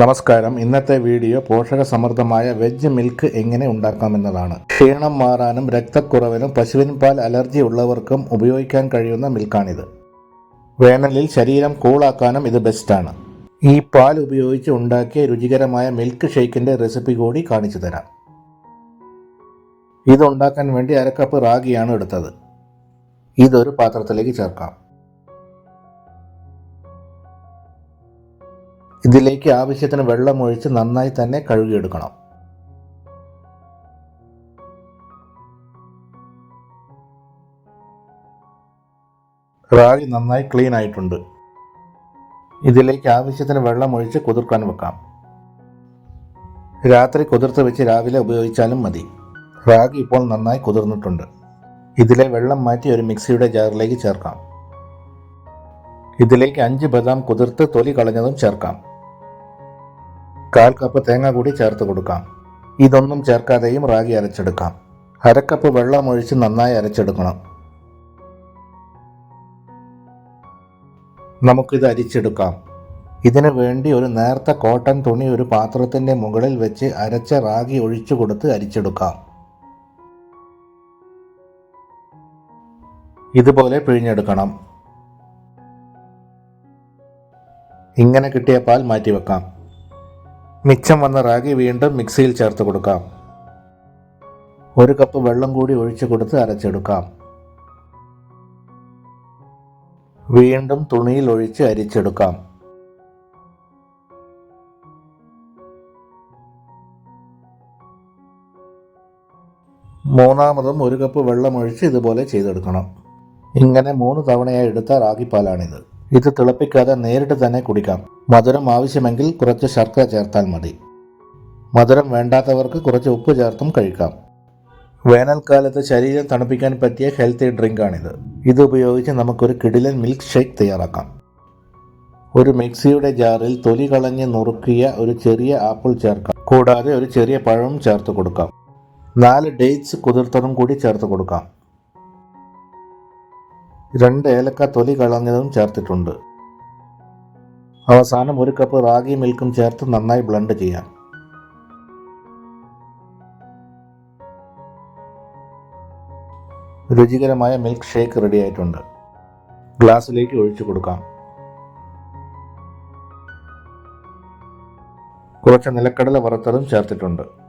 നമസ്കാരം. ഇന്നത്തെ video പോഷകസമൃദ്ധമായ veg milk എങ്ങനെ ഉണ്ടാക്കാമെന്നതാണ്. ക്ഷീണം മാറാനും രക്തക്കുറവിനും പശുവിൻ പാൽ അലർജി ഉള്ളവർക്കും ഉപയോഗിക്കാൻ കഴിയുന്ന മിൽക്കാണിത്. വേനലിൽ ശരീരം കൂളാക്കാനും ഇത് ബെസ്റ്റാണ്. ഈ പാൽ ഉപയോഗിച്ച് ഉണ്ടാക്കിയ രുചികരമായ മിൽക്ക് ഷേക്കിന്റെ റെസിപ്പി കൂടി കാണിച്ചു തരാം. ഇതുണ്ടാക്കാൻ വേണ്ടി അരക്കപ്പ് റാഗിയാണ് എടുത്തത്. ഇതൊരു പാത്രത്തിലേക്ക് ചേർക്കാം. ഇതിലേക്ക് ആവശ്യത്തിന് വെള്ളം ഒഴിച്ച് നന്നായി തന്നെ കഴുകിയെടുക്കണം. റാഗി നന്നായി ക്ലീൻ ആയിട്ടുണ്ട്. ഇതിലേക്ക് ആവശ്യത്തിന് വെള്ളം ഒഴിച്ച് കുതിർക്കാൻ വെക്കാം. രാത്രി കുതിർത്ത് വെച്ച് രാവിലെ ഉപയോഗിച്ചാലും മതി. റാഗി ഇപ്പോൾ നന്നായി കുതിർന്നിട്ടുണ്ട്. ഇതിലെ വെള്ളം മാറ്റി ഒരു മിക്സിയുടെ ജാറിലേക്ക് ചേർക്കാം. ഇതിലേക്ക് അഞ്ച് ബദാം കുതിർത്ത് തൊലി കളഞ്ഞതും ചേർക്കാം. കാൽ കപ്പ് തേങ്ങ കൂടി ചേർത്ത് കൊടുക്കാം. ഇതൊന്നും ചേർക്കാതെയും റാഗി അരച്ചെടുക്കാം. അരക്കപ്പ് വെള്ളം ഒഴിച്ച് നന്നായി അരച്ചെടുക്കണം. നമുക്കിത് അരിച്ചെടുക്കാം. ഇതിനു വേണ്ടി ഒരു നേർത്ത കോട്ടൺ തുണി ഒരു പാത്രത്തിന്റെ മുകളിൽ വെച്ച് അരച്ച റാഗി ഒഴിച്ചു കൊടുത്ത് അരിച്ചെടുക്കാം. ഇതുപോലെ പിഴിഞ്ഞെടുക്കണം. ഇങ്ങനെ കിട്ടിയ പാൽ മാറ്റിവെക്കാം. മിച്ചം വന്ന റാഗി വീണ്ടും മിക്സിയിൽ ചേർത്ത് കൊടുക്കാം. ഒരു കപ്പ് വെള്ളം കൂടി ഒഴിച്ചു കൊടുത്ത് അരച്ചെടുക്കാം. വീണ്ടും തുണിയിൽ ഒഴിച്ച് അരിച്ചെടുക്കാം. മൂന്നാമതും ഒരു കപ്പ് വെള്ളം ഒഴിച്ച് ഇതുപോലെ ചെയ്തെടുക്കണം. ഇങ്ങനെ മൂന്ന് തവണയായി എടുത്ത റാഗിപ്പാലാണിത്. ഇത് തിളപ്പിക്കാതെ നേരിട്ട് തന്നെ കുടിക്കാം. മധുരം ആവശ്യമെങ്കിൽ കുറച്ച് ശർക്കര ചേർത്താൽ മതി. മധുരം വേണ്ടാത്തവർക്ക് കുറച്ച് ഉപ്പ് ചേർത്തും കഴിക്കാം. വേനൽക്കാലത്ത് ശരീരം തണുപ്പിക്കാൻ പറ്റിയ ഹെൽത്തി ഡ്രിങ്കാണിത്. ഇത് ഉപയോഗിച്ച് നമുക്കൊരു കിടിലൻ മിൽക്ക് ഷേക്ക് തയ്യാറാക്കാം. ഒരു മിക്സിയുടെ ജാറിൽ തൊലി കളഞ്ഞ് നുറുക്കിയ ഒരു ചെറിയ ആപ്പിൾ ചേർക്കാം. കൂടാതെ ഒരു ചെറിയ പഴവും ചേർത്ത് കൊടുക്കാം. നാല് ഡേറ്റ്സ് കുതിർത്തതും കൂടി ചേർത്ത് കൊടുക്കാം. രണ്ട് ഏലക്ക തൊലി കളഞ്ഞതും ചേർത്തിട്ടുണ്ട്. അവസാനം ഒരു കപ്പ് റാഗി മിൽക്കും ചേർത്ത് നന്നായി ബ്ലെൻഡ് ചെയ്യാം. രുചികരമായ മിൽക്ക് ഷേക്ക് റെഡി ആയിട്ടുണ്ട്. ഗ്ലാസ്സിലേക്ക് ഒഴിച്ചു കൊടുക്കാം. കുറച്ച് നിലക്കടല വറുത്തതും ചേർത്തിട്ടുണ്ട്.